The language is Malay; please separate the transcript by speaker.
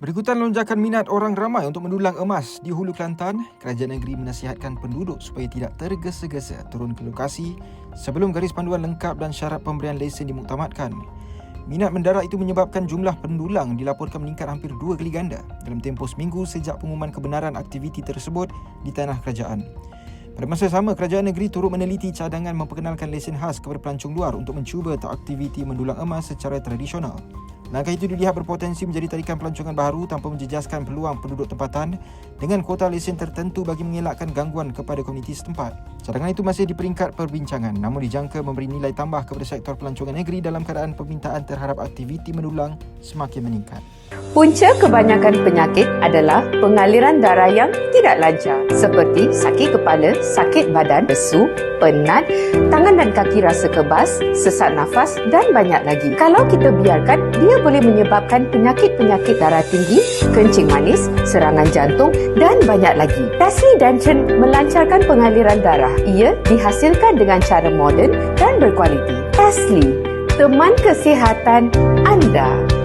Speaker 1: Berikutan lonjakan minat orang ramai untuk mendulang emas di Hulu Kelantan, kerajaan negeri menasihatkan penduduk supaya tidak tergesa-gesa turun ke lokasi sebelum garis panduan lengkap dan syarat pemberian lesen dimuktamadkan. Minat mendarat itu menyebabkan jumlah pendulang dilaporkan meningkat hampir dua kali ganda dalam tempoh seminggu sejak pengumuman kebenaran aktiviti tersebut di tanah kerajaan. Pada masa sama, kerajaan negeri turut meneliti cadangan memperkenalkan lesen khas kepada pelancong luar untuk mencuba aktiviti mendulang emas secara tradisional. Langkah itu dilihat berpotensi menjadi tarikan pelancongan baru tanpa menjejaskan peluang penduduk tempatan dengan kuota lesen tertentu bagi mengelakkan gangguan kepada komuniti setempat. Cadangan itu masih di peringkat perbincangan namun dijangka memberi nilai tambah kepada sektor pelancongan negeri dalam keadaan permintaan terhadap aktiviti mendulang semakin meningkat.
Speaker 2: Punca kebanyakan penyakit adalah pengaliran darah yang tidak lancar seperti sakit kepala, sakit badan, lesu, penat, tangan dan kaki rasa kebas, sesak nafas dan banyak lagi. Kalau kita biarkan, dia boleh menyebabkan penyakit-penyakit darah tinggi, kencing manis, serangan jantung dan banyak lagi. Tasli Dancen melancarkan pengaliran darah. Ia dihasilkan dengan cara moden dan berkualiti. Tasli, teman kesihatan anda.